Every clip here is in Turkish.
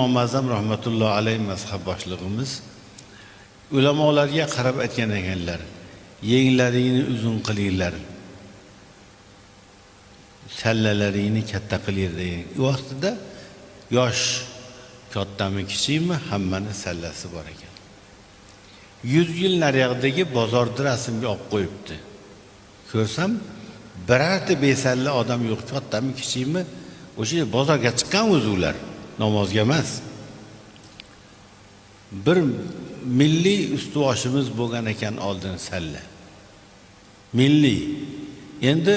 imom azam rahmatullohi alayhi mazhab boshlig'imiz ulamolarga qarab aytgan ekanlar yenglaringni uzun qilinglar. Sallalaringni katta qilinglar vaqtida yosh kattami kichikmi hammani sallasi bor ekan. Yuz yil naryoqdagi bozorda rasmga olib qo'yibdi. Ko'rsam birorta besalla odam yo'q kattami kichikmi o'sha bozorga chiqqan o'zi ular namozga emas. Bir milliy ustuvoshimiz bo'lgan ekan oldin salla. Milliy. Endi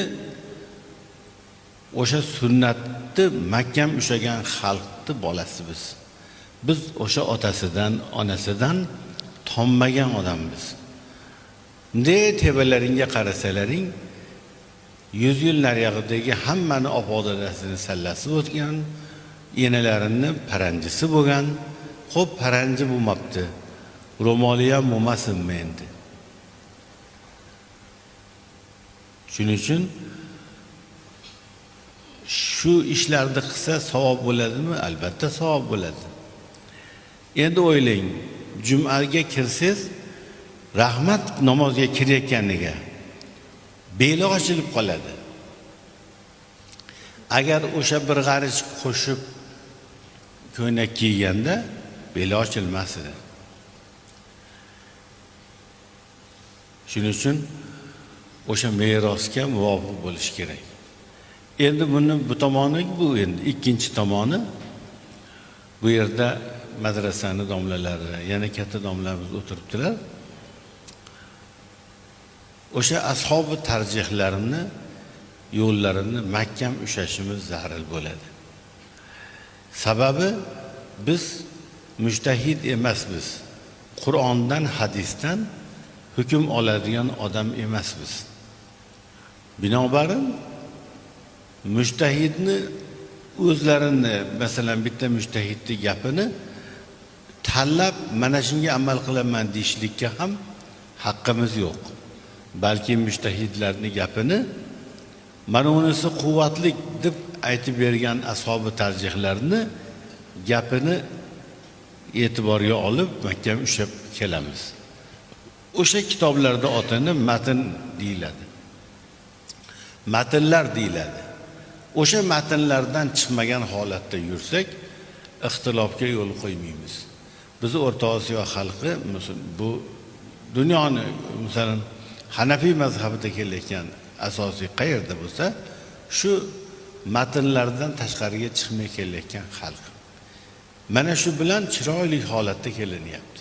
o'sha sunnatni mahkam ushlagan xalqni bolasi biz biz o'sha otasidan onasidan tommagan odammiz. Ne tepalaringga qarasalaring yuz yil nariyog'idagi hammani opa dadasini sallasi o'tgan enalarini paranjisi bo'lgan ho'p paranji bo'lmabdi ro'moli ham bo'lmasinmi endi shuning uchun shu ishlarni qilsa savob bo'ladimi albatta savob bo'ladi endi o'ylang jumaga kirsangiz rahmat namozga kirayotganiga beli ochilib qoladi agar o'sha bir g'arich qo'shib ko'ylak kiyganda beli ochilmas edi shuning uchun o'sha merosga muvofiq bo'lishi kerak endi buni bu tomoni bu endi. İkkinchi tomoni bu yerda madrasani domlalari yana katta domlalarimiz o'tiribdilar o'sha ashobi tarjihlarini yo'llarini mahkam ushlashimiz zarur bo'ladi sababi biz mushtahid emasmiz. Qur'ondan hadisdan hukm oladigan odam emasmiz. Binobarin mushtahidni o'zlarini masalan bitta mushtahidni gapini tanlab mana shunga amal qilaman deyishlikka ham haqqimiz yo'q. Balki mushtahidlarni gapini mana unisi quvvatlik deb aytib bergan ashobi tarjihlarni gapini e'tiborga olib mahkam ushlab kelamiz. O'sha kitoblarda otini matn deyiladi. Matnlar deyiladi. O'sha matnlardan chiqmagan holatda yursak ixtilofga yo'l qo'ymaymiz. Bizni o'rta osiyo xalqi bu dunyoni masalan hanafiy mazhabida kelayotgan asosiy qayerda bo'lsa shu matnlardan tashqariga chiqmay kelayotgan xalq. Mana shu bilan chiroyli holatda kelinyapti.